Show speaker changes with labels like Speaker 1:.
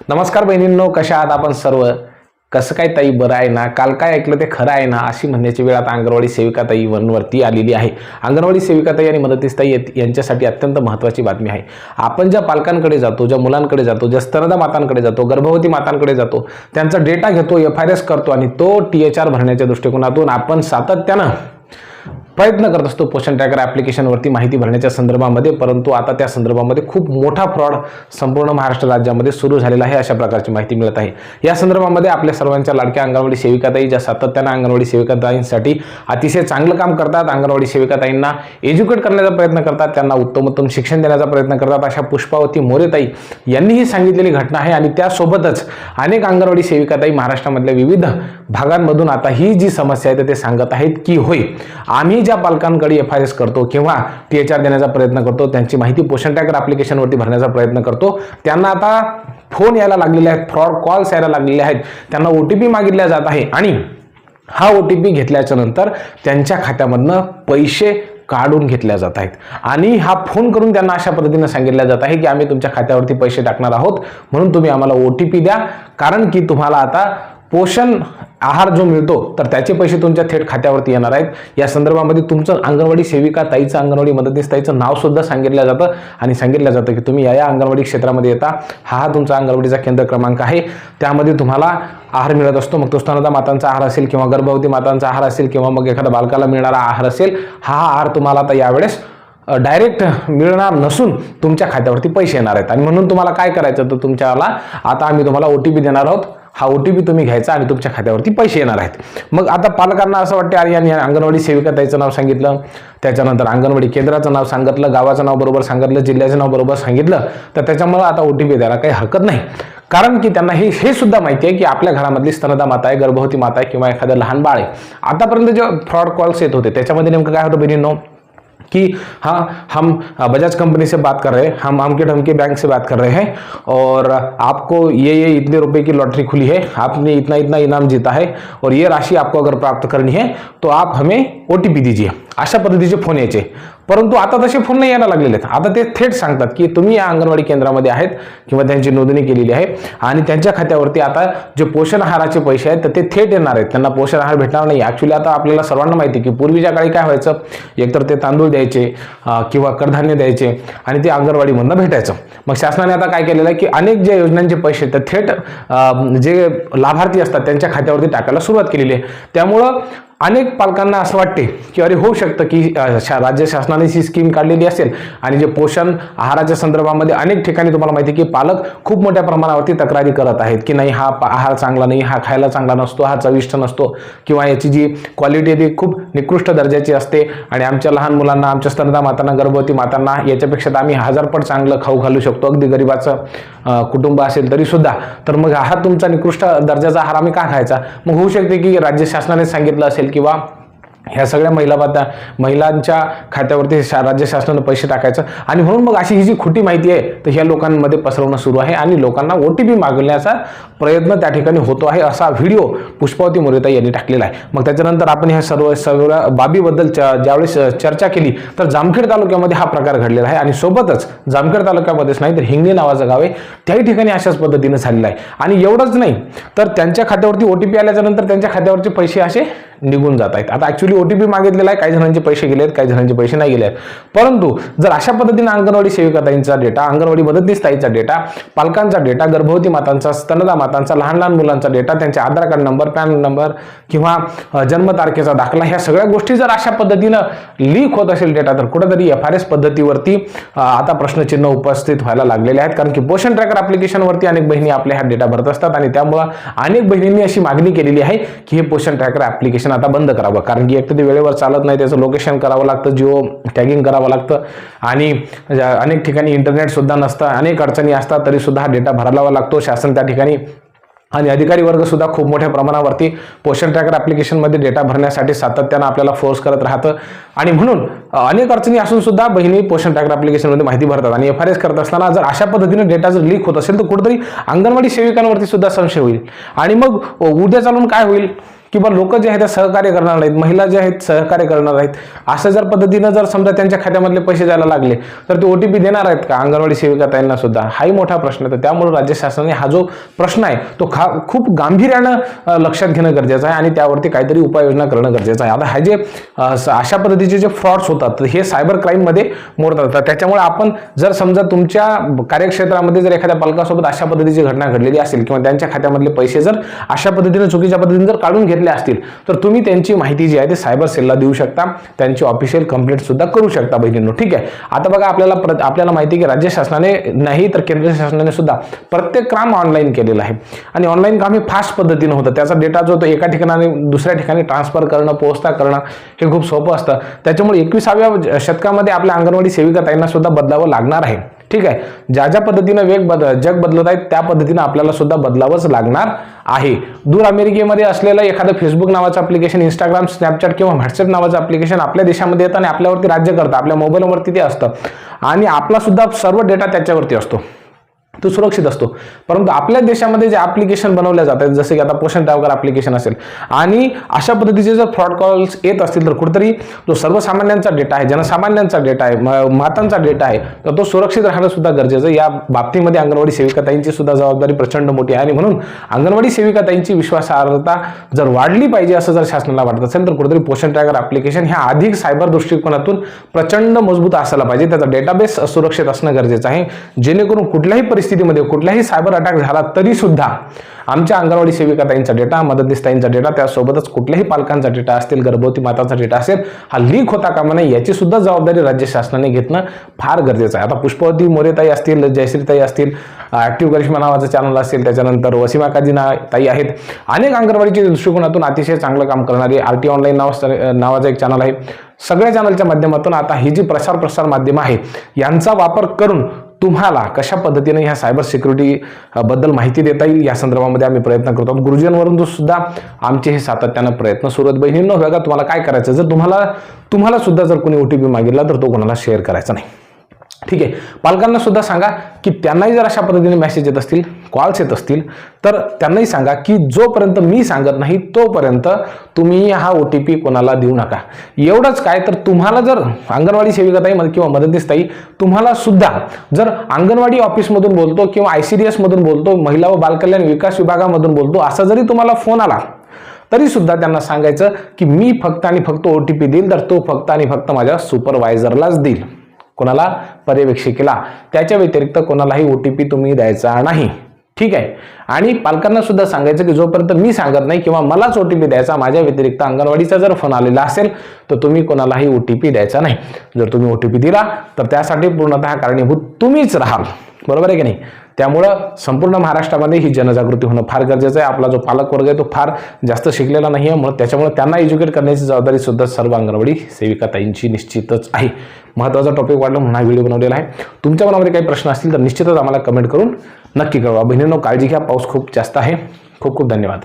Speaker 1: नमस्कार बहिणींनो कशा आहात आपण सर्व? कसं काय ताई बरं आहे ना? काल काय ऐकलं ते खरं आहे ना? अशी म्हणण्याची वेळ आता अंगणवाडी सेविकाताई वनवरती आलेली आहे. अंगणवाडी सेविकाताई आणि मदतीसताई यांच्यासाठी अत्यंत महत्त्वाची बातमी आहे. आपण ज्या पालकांकडे जातो ज्या मुलांकडे जातो ज्या स्तनदा मातांकडे जातो गर्भवती मातांकडे जातो त्यांचा डेटा घेतो एफ आय एस करतो आणि तो टी एच आर भरण्याच्या दृष्टिकोनातून आपण सातत्यानं प्रयत्न करत असतो पोषण ट्रॅकर ॲप्लिकेशनवरती माहिती भरण्याच्या संदर्भामध्ये परंतु आता त्या संदर्भामध्ये खूप मोठा फ्रॉड संपूर्ण महाराष्ट्र राज्यामध्ये सुरू झालेला आहे अशा प्रकारची माहिती मिळत आहे. या संदर्भामध्ये आपल्या सर्वांच्या लाडक्या अंगणवाडी सेविकाताई ज्या सातत्यानं अंगणवाडी सेविकाताईंसाठी अतिशय चांगलं काम करतात अंगणवाडी सेविकाताईंना एज्युकेट करण्याचा प्रयत्न करतात त्यांना उत्तम उत्तम शिक्षण देण्याचा प्रयत्न करतात अशा पुष्पावती मोरेताई यांनी ही सांगितलेली घटना आहे आणि त्यासोबतच अनेक अंगणवाडी सेविकाताई महाराष्ट्रामधल्या विविध भागांमधून आता ही जी समस्या आहे ते सांगत आहेत की होय आम्ही ज्या पालकांकडे एफ आय एस करतो किंवा टी एच आर देण्याचा प्रयत्न करतो त्यांची माहिती पोषण टॅकर ॲप्लिकेशनवरती भरण्याचा प्रयत्न करतो त्यांना आता फोन यायला लागलेले आहेत फ्रॉड कॉल्स यायला लागलेले आहेत त्यांना ओ टी पी मागितल्या जात आहे आणि हा ओ टी पी घेतल्याच्या नंतर त्यांच्या खात्यामधनं पैसे काढून घेतल्या जात आहेत. आणि हा फोन करून त्यांना अशा पद्धतीने सांगितलं जात आहे की आम्ही तुमच्या खात्यावरती पैसे टाकणार आहोत म्हणून तुम्ही आम्हाला ओ टी पी द्या. कारण की तुम्हाला आता पोषण आहार जो मिळतो तर त्याचे पैसे तुमच्या थेट खात्यावरती येणार आहेत. या संदर्भामध्ये तुमचं अंगणवाडी सेविका ताईचं अंगणवाडी मदतनीस ताईचं नावसुद्धा सांगितलं जातं आणि सांगितलं जातं की तुम्ही या या अंगणवाडी क्षेत्रामध्ये येता. हा हा तुमचा अंगणवाडीचा केंद्र क्रमांक आहे. त्यामध्ये तुम्हाला आहार मिळत असतो. मग तो स्तनदा मातांचा आहार असेल किंवा गर्भवती मातांचा आहार असेल किंवा मग एखाद्या बालकाला मिळणारा आहार असेल हा आहार तुम्हाला आता यावेळेस डायरेक्ट मिळणार नसून तुमच्या खात्यावरती पैसे येणार आहेत. आणि म्हणून तुम्हाला काय करायचं? तर तुमच्याला आता आम्ही तुम्हाला ओ टी पी देणार आहोत. हा ओ टी पी तुम्ही घ्यायचा आणि तुमच्या खात्यावरती पैसे येणार आहेत. मग आता पालकांना असं वाटते अरे यांनी अंगणवाडी सेविका त्याचं नाव सांगितलं त्याच्यानंतर अंगणवाडी केंद्राचं नाव सांगितलं गावाचं नाव बरोबर सांगितलं जिल्ह्याचं नाव बरोबर सांगितलं तर त्याच्यामुळं आता ओ टी पी द्यायला काही हरकत नाही. कारण की त्यांना हे हे सुद्धा माहिती आहे की आपल्या घरामधली स्तनदा माता आहे गर्भवती माता आहे किंवा एखादं लहान बाळ आहे. आतापर्यंत जे फ्रॉड कॉल्स येत होते त्याच्यामध्ये नेमकं काय होतं बहिणींनो? कि हाँ हम बजाज कंपनी से बात कर रहे हैं, हम अमके ढमके बैंक से बात कर रहे हैं, और आपको ये ये इतने रुपए की लॉटरी खुली है, आपने इतना इतना इनाम जीता है, और ये राशि आपको अगर प्राप्त करनी है तो आप हमें ओ टी पी दीजिए। अशा पद्धतीचे फोन यायचे. परंतु आता तसे फोन नाही यायला लागलेले आहेत. आता ते थेट सांगतात की तुम्ही या अंगणवाडी केंद्रामध्ये आहेत किंवा त्यांची नोंदणी केलेली आहे आणि त्यांच्या खात्यावरती आता जे पोषण आहाराचे पैसे आहेत तर ते थेट येणार आहेत. त्यांना पोषण आहार भेटणार नाही. ॲक्च्युली आता आपल्याला सर्वांना माहिती आहे की पूर्वीच्या काळी काय व्हायचं एकतर ते तांदूळ द्यायचे किंवा कडधान्य द्यायचे आणि ते अंगणवाडीमधनं भेटायचं. मग शासनाने आता काय केलेलं आहे की अनेक जे योजनांचे पैसे तर थेट जे लाभार्थी असतात त्यांच्या खात्यावरती टाकायला सुरुवात केलेली आहे. त्यामुळं अनेक पालकांना असं वाटते की अरे होऊ शकतं की शा- राज्य शासनाने ही स्कीम काढलेली असेल आणि जे पोषण आहाराच्या संदर्भामध्ये अनेक ठिकाणी तुम्हाला माहिती आहे की पालक खूप मोठ्या प्रमाणावरती तक्रारी करत आहेत की नाही हा आहार चांगला नाही हा खायला चांगला नसतो हा चविष्ट नसतो किंवा याची जी क्वालिटी आहे ती खूप निकृष्ट दर्जाची असते आणि आमच्या लहान मुलांना आमच्या स्तनदा मातांना गर्भवती मातांना याच्यापेक्षा तर आम्ही हजारपट चांगलं खाऊ घालू शकतो. अगदी गरिबाचं कुटुंब असेल तरी सुद्धा. तर मग हा तुमचा निकृष्ट दर्जाचा आहार आम्ही का खायचा? मग होऊ शकते की राज्य शासनाने सांगितलं असेल किंवा ह्या सगळ्या महिला बाता महिलांच्या खात्यावरती शा राज्य शासनानं पैसे टाकायचं. आणि म्हणून मग अशी ही जी खोटी माहिती आहे तर ह्या लोकांमध्ये पसरवणं सुरू आहे आणि लोकांना ओ टी पी मागवण्याचा प्रयत्न त्या ठिकाणी होतो आहे असा व्हिडिओ पुष्पावती मोरेता यांनी टाकलेला आहे. मग त्याच्यानंतर आपण ह्या सर्व सर्व बाबीबद्दल च- ज्यावेळेस चर्चा केली तर जामखेड तालुक्यामध्ये हा प्रकार घडलेला आहे. आणि सोबतच जामखेड तालुक्यामध्येच नाही तर हिंगणे नावाचं गाव आहे त्याही ठिकाणी अशाच पद्धतीनं झालेलं आहे. आणि एवढंच नाही तर त्यांच्या खात्यावरती ओ टी पी आल्याच्यानंतर त्यांच्या खात्यावरचे पैसे असे निघून जात आहेत. आता ॲक्च्युली ओ टी पी मागितलेला आहे. काही जणांचे पैसे गेले आहेत काही जणांचे पैसे नाही गेले आहेत परंतु जर अशा पद्धतीने अंगणवाडी सेविकाताईंचा डेटा अंगणवाडी मदतनीस ताईचा डेटा पालकांचा डेटा गर्भवती मातांचा स्तनदा मातांचा लहान लहान मुलांचा डेटा त्यांचे Aadhaar card number PAN number किंवा जन्मतारखेचा दाखला ह्या सगळ्या गोष्टी जर अशा पद्धतीनं लीक होत असेल डेटा तर कुठेतरी एफ आर एस पद्धतीवरती आता प्रश्नचिन्ह उपस्थित व्हायला लागलेले आहेत. कारण की पोषण ट्रॅकर ॲप्लिकेशनवरती अनेक बहिणी आपले हा डेटा भरत असतात आणि त्यामुळं अनेक बहिणींनी अशी मागणी केलेली आहे की हे पोषण ट्रॅकर ॲप्लिकेशन आता बंद करावं. कारण की एक तर ते वेळेवर चालत नाही त्याचं लोकेशन करावं लागतं जिओ टॅगिंग करावं लागतं. आणि अनेक ठिकाणी इंटरनेटसुद्धा नसतं अनेक अडचणी असतात तरीसुद्धा हा डेटा भरावा लागतो. शासन त्या ठिकाणी आणि अधिकारी वर्ग सुद्धा खूप मोठ्या प्रमाणावरती पोषण ट्रॅकर ॲप्लिकेशनमध्ये डेटा भरण्यासाठी सातत्यानं आपल्याला फोर्स करत राहतं. आणि म्हणून अनेक अडचणी असून सुद्धा बहिणी पोषण ट्रॅकर ॲप्लिकेशनमध्ये माहिती भरतात. आणि एफ आर एस करत असताना जर अशा पद्धतीने डेटा जर लीक होत असेल तर कुठेतरी अंगणवाडी सेविकांवरती सुद्धा संशय होईल. आणि मग उद्या चालून काय होईल? किंवा लोक जे आहेत ते सहकार्य करणार नाहीत महिला जे आहेत सहकार्य करणार आहेत. असं जर पद्धतीनं जर समजा त्यांच्या खात्यामधले पैसे द्यायला लागले तर ते ओ टी पी देणार आहेत का? अंगणवाडी सेविका त्यांना सुद्धा. हाही मोठा प्रश्न आहे. तर त्यामुळे राज्य शासनाने हा जो प्रश्न आहे तो खा खूप गांभीर्यानं लक्षात घेणं गरजेचं आहे आणि त्यावरती काहीतरी उपाययोजना करणं गरजेचं आहे. आता हा जे अशा पद्धतीचे जे फ्रॉड्स होतात हे सायबर क्राईममध्ये मोडतात. तर त्याच्यामुळे आपण जर समजा तुमच्या कार्यक्षेत्रामध्ये जर एखाद्या पालकासोबत अशा पद्धतीची घटना घडलेली असेल किंवा त्यांच्या खात्यामधले पैसे जर अशा पद्धतीने चुकीच्या पद्धतीने जर काढून घेतले असतील तर तुम्ही त्यांची माहिती जी आहे ती सायबर सेलला देऊ शकता. त्यांची ऑफिशियल कंप्लेंट सुद्धा करू शकता बहिणींनो ठीक आहे? आता बघा आपल्याला प्र- आपल्याला माहिती आहे की राज्य शासनाने नाही तर केंद्र शासनाने सुद्धा प्रत्येक काम ऑनलाईन केलेलं आहे. आणि ऑनलाईन काम हे फास्ट पद्धतीनं होतं. त्याचा डेटा जो तो एका ठिकाणी दुसऱ्या ठिकाणी ट्रान्सफर करणं पोहोचता करणं हे खूप सोपं असतं. त्याच्यामुळे एकविसाव्या शतकामध्ये आपल्या अंगणवाडी सेविका ताईंना सुद्धा बदलावं लागणार आहे. ठीक आहे. ज्या ज्या पद्धतीनं वेग बद जग बदलत आहेत त्या पद्धतीनं आपल्याला सुद्धा बदलावंच लागणार आहे. दूर अमेरिकेमध्ये असलेलं एखादं फेसबुक नावाचं ॲप्लिकेशन इंस्टाग्राम स्नॅपचॅट किंवा व्हॉट्सअप नावाचं ॲप्लिकेशन आपल्या देशामध्ये येतं आणि आपल्यावरती राज्य करतं. आपल्या मोबाईलवरती ते असतं. आणि आपला सुद्धा सर्व डेटा त्याच्यावरती असतो. तो सुरक्षित असतो. परंतु आपल्या देशामध्ये जे ॲप्लिकेशन बनवल्या जातात जसे की आता पोषण टावकर ॲप्लिकेशन असेल आणि अशा पद्धतीचे जर फ्रॉड कॉल्स येत असतील तर कुठेतरी जो सर्वसामान्यांचा डेटा आहे जनसामान्यांचा डेटा आहे म- मातांचा डेटा आहे तर तो सुरक्षित राहणं सुद्धा गरजेचं आहे. या बाबतीमध्ये अंगणवाडी सेविकाताईंची सुद्धा जबाबदारी प्रचंड मोठी आहे आणि म्हणून अंगणवाडी सेविकाताईंची विश्वासार्हता जर वाढली पाहिजे असं जर शासनाला वाटत असेल तर कुठेतरी पोषण ट्रॅकर ॲप्लिकेशन ह्या अधिक सायबर दृष्टिकोनातून प्रचंड मजबूत असायला पाहिजे. त्याचा डेटाबेस सुरक्षित असणं गरजेचं आहे. जेणेकरून कुठल्याही परिस्थितीमध्ये कुठलाही सायबर अटॅक झाला तरी सुद्धा आमच्या अंगणवाडी सेविकाताईंचा डेटा मदतनीसताईंचा डेटा त्यासोबतच कुठल्याही पालकांचा डेटा असतील गर्भवती मातांचा डेटा असेल हा लीक होता कामा नाही याची सुद्धा जबाबदारी राज्य शासनाने घेतणं फार गरजेचं आहे. आता पुष्पवती मोरेताई असतील जयश्रीताई असतील ॲक्टिव्ह करिश्मा नावाचं चॅनल असेल त्याच्यानंतर वसीमा काजी ना ताई आहेत. अनेक अंगणवाडीच्या दृष्टिकोनातून अतिशय चांगलं काम करणारी आर टी ऑनलाईन नाव नावाचं एक चॅनल आहे. सगळ्या चॅनलच्या माध्यमातून आता ही जी प्रसार प्रसार माध्यम आहे यांचा वापर करून तुम्हाला कशा पद्धतीने ह्या सायबर सिक्युरिटी बद्दल माहिती देता येईल? या संदर्भामध्ये आम्ही प्रयत्न करतो. आहोत गुरुजींवरून सुद्धा आमचे हे सातत्यानं प्रयत्न सुरू आहेत. बहिणींनो बघा तुम्हाला काय करायचं जर तुम्हाला तुम्हाला सुद्धा जर कोणी ओ टी पी मागितला तर तो कोणाला शेअर करायचा नाही. ठीक आहे. पालकांना सुद्धा सांगा की त्यांनाही जर अशा पद्धतीने मेसेज येत असतील कॉल्स येत असतील तर त्यांनाही सांगा की जोपर्यंत मी सांगत नाही तोपर्यंत तुम्ही हा ओ टी पी कोणाला देऊ नका. एवढंच काय तर तुम्हाला जर अंगणवाडी सेविकाताई किंवा मदतनीसताई तुम्हाला सुद्धा जर अंगणवाडी ऑफिसमधून बोलतो किंवा आय सी डी एसमधून बोलतो महिला व बालकल्याण विकास विभागामधून बोलतो असा जरी तुम्हाला फोन आला तरी सुद्धा त्यांना सांगायचं की मी फक्त आणि फक्त ओ टी पी देईल तर तो फक्त आणि फक्त माझ्या सुपरवायझरलाच देईल. कोणाला पर्यवेक्षिकेला त्याच्या व्यतिरिक्त कोणालाही ओ टी पी तुम्ही द्यायचा नाही. ठीक आहे? आणि पालकांना सुद्धा सांगायचं की जोपर्यंत मी सांगत नाही किंवा मलाच ओ टी पी द्यायचा माझ्या व्यतिरिक्त अंगणवाडीचा जर फोन आलेला असेल तर तुम्ही कोणालाही ओ टी पी द्यायचा नाही. जर तुम्ही ओ टी पी दिला तर त्यासाठी पूर्णतः कारणीभूत तुम्हीच राहाल. बरोबर आहे की नाही? त्यामुळं संपूर्ण महाराष्ट्रामध्ये ही जनजागृती होणं फार गरजेचं आहे. आपला जो पालकवर्ग आहे तो फार जास्त शिकलेला नाही आहे म्हणून त्याच्यामुळे त्यांना एज्युकेट करण्याची जबाबदारी सुद्धा सर्व अंगणवाडी सेविका ताईंची निश्चितच आहे. महत्त्वाचा टॉपिक वाटलं म्हणून हा व्हिडिओ बनवलेला आहे. तुमच्या मनामध्ये काही प्रश्न असतील तर निश्चितच आम्हाला कमेंट करून नक्की कळवा. बहिणींनो काळजी घ्या. पाऊस खूप जास्त आहे. खूप खूप धन्यवाद.